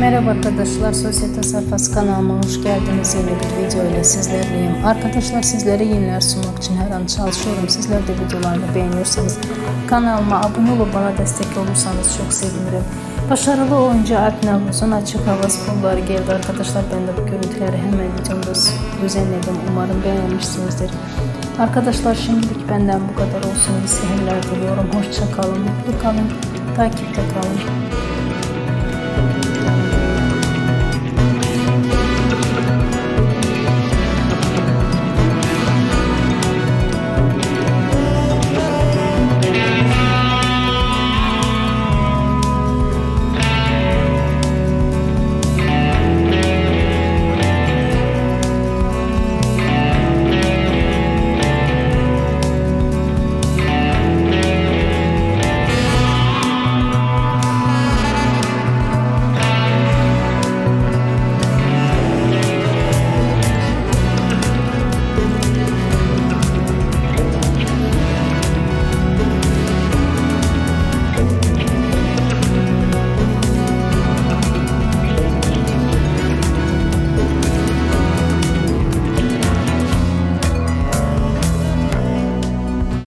Merhaba arkadaşlar, Sosyete Sayfası kanalıma hoş geldiniz. Yeni bir video ile sizlerleyim. Arkadaşlar sizlere yeniler sunmak için her an çalışıyorum. Sizler de videolarımı beğeniyorsanız kanalıma abone olup bana destek olursanız çok sevinirim. Başarılı oyuncu Alp Navruz'un açık hava sporları geldi arkadaşlar. Ben de bu görüntüleri hemen videomda düzenledim. Umarım beğenmişsinizdir. Arkadaşlar şimdilik benden bu kadar olsun. İyi seyirler diliyorum. Hoşça kalın, mutlu kalın, takipte kalın.